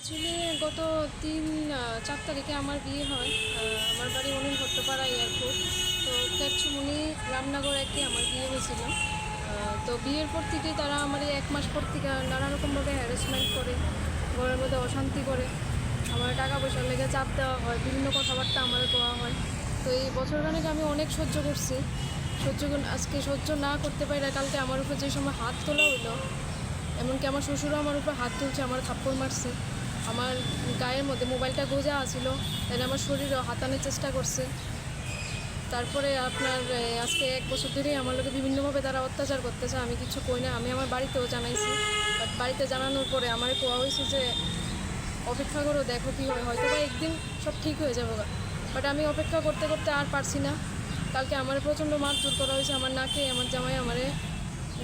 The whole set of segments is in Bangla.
অ্যাকচুয়ালি গত তিন চার তারিখে আমার বিয়ে হয়। আমার বাড়ি অনিল ভট্টপাড়া এয়ারপোর্ট। তো ক্যাটচুমনি রামনগর একে আমার বিয়ে হয়েছিল। তো বিয়ের পর থেকেই তারা আমার এক মাস পর থেকে নানা রকমভাবে হ্যারাসমেন্ট করে, ঘরের মধ্যে অশান্তি করে। আমার টাকা পয়সার লেগে চাপ দেওয়া হয়, বিভিন্ন কথাবার্তা আমার দেওয়া হয়। তো এই বছরখানেক আমি অনেক সহ্য করছি। সহ্য আজকে সহ্য না করতে পারি কালকে আমার উপর যে সময় হাত তোলা হইল, এমনকি আমার শ্বশুরও আমার উপর হাত তুলছে, আমার থাপ্পড় মারছে। আমার গায়ের মধ্যে মোবাইলটা গোজা আছিল তাই আমার শরীরও হাতানোর চেষ্টা করছে। তারপরে আপনার আজকে এক বছর ধরেই আমার লোকে বিভিন্নভাবে তারা অত্যাচার করতেছে, আমি কিছু কই না, আমি আমার বাড়িতেও জানাইছি। বাট বাড়িতে জানানোর পরে আমার কোয়া হয়েছে যে, অপেক্ষা করো, দেখো কী হয়। হয়তো বা একদিন সব ঠিক হয়ে যাবে। বাট আমি অপেক্ষা করতে করতে আর পারছি না। কালকে আমার প্রচণ্ড মারধর করা হয়েছে আমার নাকে, আমার জামাই আমারে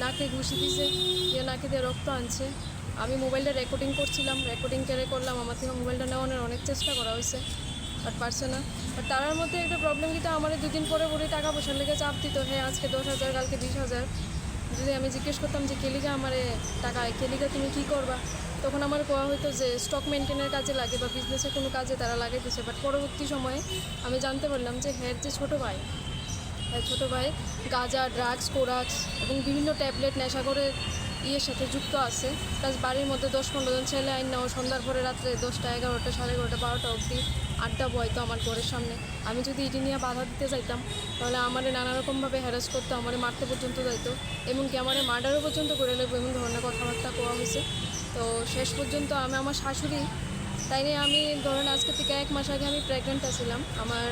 নাকে ঘুষি দিছে, দিয়ে নাকে দিয়ে রক্ত আনছে। আমি মোবাইলটা রেকর্ডিং করছিলাম রেকর্ডিং কেড়ে করলাম, আমার থেকে মোবাইলটা নেওয়ানোর অনেক চেষ্টা করা হয়েছে বাট পারছে না। বাট তার মধ্যে একটা প্রবলেম কিটা আমার দুদিন পরে পরে টাকা পয়সার লেগে চাপ দিত হ্যাঁ আজকে দশ হাজার, কালকে বিশ হাজার। যদি আমি জিজ্ঞেস করতাম যে, কেলিগা, আমার টাকা কেলিকা তুমি কি করবা? তখন আমার কোয়া হইতো যে স্টক মেনটেনের কাজে লাগে বা বিজনেসের কোনো কাজে তারা লাগাইতেছে। বাট পরবর্তী সময়ে আমি জানতে পারলাম যে হ্যাঁ যে ছোটো ভাই হ্যাঁ ছোটো ভাই, গাঁজা ড্রাগস কোরাক্স এবং বিভিন্ন ট্যাবলেট নেশাগরের ইয়ের সাথে যুক্ত আছে। প্লাস বাড়ির মধ্যে দশ পনেরো জন ছেলে, আইন নাও, সন্ধ্যার পরে রাত্রে দশটা, এগারোটা, সাড়ে এগারোটা, বারোটা অবধি আড্ডা বয়তো আমার ঘরের সামনে। আমি যদি এটি নিয়ে বাধা দিতে চাইতাম তাহলে আমারে নানা রকমভাবে হ্যারাস করতো, আমারে মারতে পর্যন্ত যাইতো। এমনকি আমারে মার্ডারও পর্যন্ত করে নেব এমন ধরনের কথাবার্তা কোয়া হয়েছে। তো শেষ পর্যন্ত আমি আমার শাশুড়ি, তাই নিয়ে আমি ধরেন আজকে থেকে এক মাস আগে আমি প্রেগনেন্ট ছিলাম আমার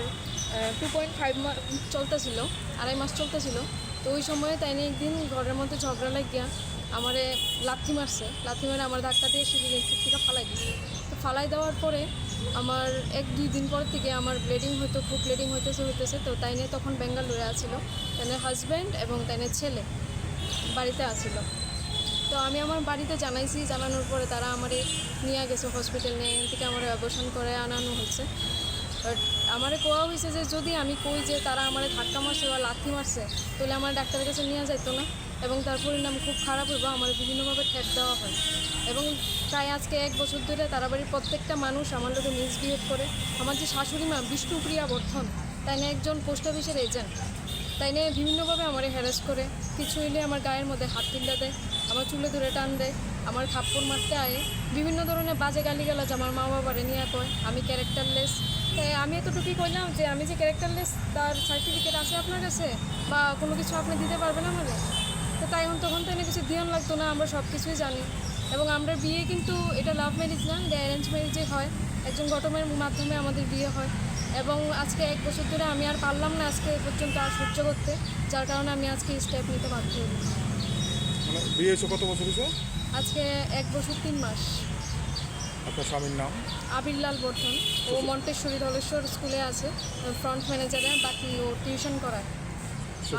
টু পয়েন্ট ফাইভ মাস চলতেছিল, আড়াই মাস চলতেছিল। তো ওই সময়ে তাই নিয়ে একদিন ঘরের মধ্যে ঝগড়া লাগিয়া আমারে লাথি মারছে। লাথি মারে আমার ধাক্কা দিয়ে সিঁড়ি থেকে ফালাই দিছে। তো ফালাই দেওয়ার পরে আমার এক দুই দিন পর থেকে আমার ব্লিডিং হয়তো খুব ব্লিডিং হইতেছে হইতেছে। তো তাই নিয়ে তখন বেঙ্গালুরে আছিল। তাই হাজব্যান্ড এবং তাই ছেলে বাড়িতে আছিল। তো আমি আমার বাড়িতে জানাইছি, জানানোর পরে তারা আমারে নিয়ে গেছে হসপিটাল নিয়ে। থেকে আমার অবসান করে আনানো হয়েছে। বাট আমারে কোয়া হয়েছে যে যদি আমি কই যে তারা আমারে ধাক্কা মারছে বা লাথি মারছে, তাহলে আমার ডাক্তারের কাছে নিয়ে যাইতো না। এবং তার পরিণাম খুব খারাপ হইব, আমার বিভিন্নভাবে ঠেট দেওয়া হয়। এবং প্রায় আজকে এক বছর ধরে তারা বাড়ির প্রত্যেকটা মানুষ আমার লোকে মিসবিহেভ করে। আমার যে শাশুড়ি মা বিষ্ণুপ্রিয়া বর্ধন তাই না একজন পোস্ট অফিসের এজেন্ট তাই নিয়ে বিভিন্নভাবে আমার হ্যারাস করে। কিছু হইলে আমার গায়ের মধ্যে হাত তিল্লা দেয়। আমার চুলে ধরে টান দেয়, আমার থাপ্পড় মারতে আয়ে। বিভিন্ন ধরনের বাজে গালিগালাজ আমার মা বাবারে নিয়ে কয়, আমি ক্যারেক্টারলেস তাই আমি এতটুকুই কইলাম যে আমি যে ক্যারেক্টারলেস তার সার্টিফিকেট আছে আপনার কাছে? বা কোনো কিছু আপনি দিতে পারবেন আমাদের তো তাই তখন তাই না কিছু ধ্যান লাগতো না, আমরা সব কিছুই জানি। এবং আমরা বিয়ে কিন্তু এটা লাভ ম্যারেজ না, এটা অ্যারেঞ্জ ম্যারেজে হয়। একজন ঘটমের মাধ্যমে আমাদের বিয়ে হয়। এবং আজকে এক বছর ধরে আমি আর পারলাম না আজকে পর্যন্ত আর সহ্য করতে, যার কারণে আমি আজকে স্টেপ নিতে বাধ্য মানে বিয়ে হয়েছে কত বছর হয়েছে? আজকে এক বছর তিন মাস। আপনার স্বামীর নাম? আবিরলাল বর্ধন। ও মন্টেশ্বরী ধলেশ্বর স্কুলে আছে ফ্রন্ট ম্যানেজারে বাকি ও টিউশন করায়।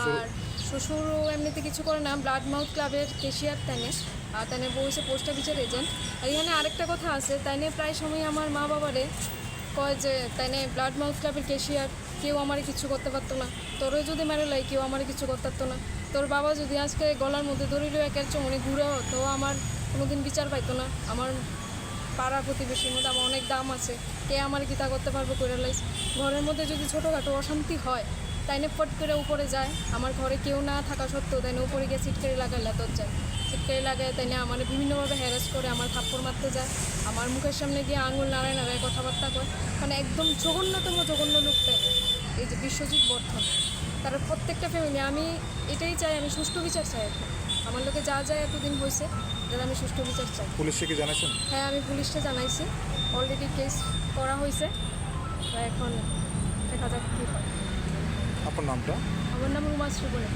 আর শ্বশুরও এমনিতে কিছু করে না ব্লাড মাউথ ক্লাবের কেশিয়ার তেনে আর তেনে বউ হচ্ছে পোস্ট অফিসের এজেন্ট আর এখানে আরেকটা কথা আছে তাইনে প্রায় সময় আমার মা বাবারে কয় যে তাইনে ব্লাড মাউথ ক্লাবের কেশিয়ার কেউ আমার কিছু করতে পারতো না। তোরও যদি মেরে লাই কেউ আমার কিছু করতে পারতো না। তোর বাবা যদি আজকে গলার মধ্যে ধরিল একের চমনে ঘুরে তো আমার কোনোদিন বিচার পাইতো না। আমার পাড়া প্রতিবেশীর মধ্যে আমার অনেক দাম আছে। কে আমার গীতা করতে পারব করে লাইস ঘরের মধ্যে যদি ছোটোখাটো অশান্তি হয় তাই তাইনে ফট করে উপরে যায়। আমার ঘরে কেউ না থাকা সত্ত্বেও তাইনে উপরে গিয়ে সিটকারি লাগায় লেতর যায় সিটকারি লাগায় তাইনে আমার বিভিন্নভাবে হ্যারাস করে, আমার থাপ্পড় মারতে যায়। আমার মুখের সামনে গিয়ে আঙুল নাড়ায় নাড়ায় কথাবার্তা করে মানে একদম জঘন্যতম জঘন্য লোক তাইনে। এই যে বিশ্বজিৎ বর্ধন। তার প্রত্যেকটা ফ্যামিলি আমি এটাই চাই আমি সুষ্ঠু বিচার চাই এখন। আমার লোকে যা যা এতদিন হয়েছে যাতে আমি সুষ্ঠু বিচার চাই। পুলিশকে কি জানাইছেন? হ্যাঁ আমি পুলিশকে জানাইছি। অলরেডি কেস করা হয়েছে। তো এখন দেখা যাক কী হয়। আপনার নামটা? আমার নাম রুমা শ্রীবনে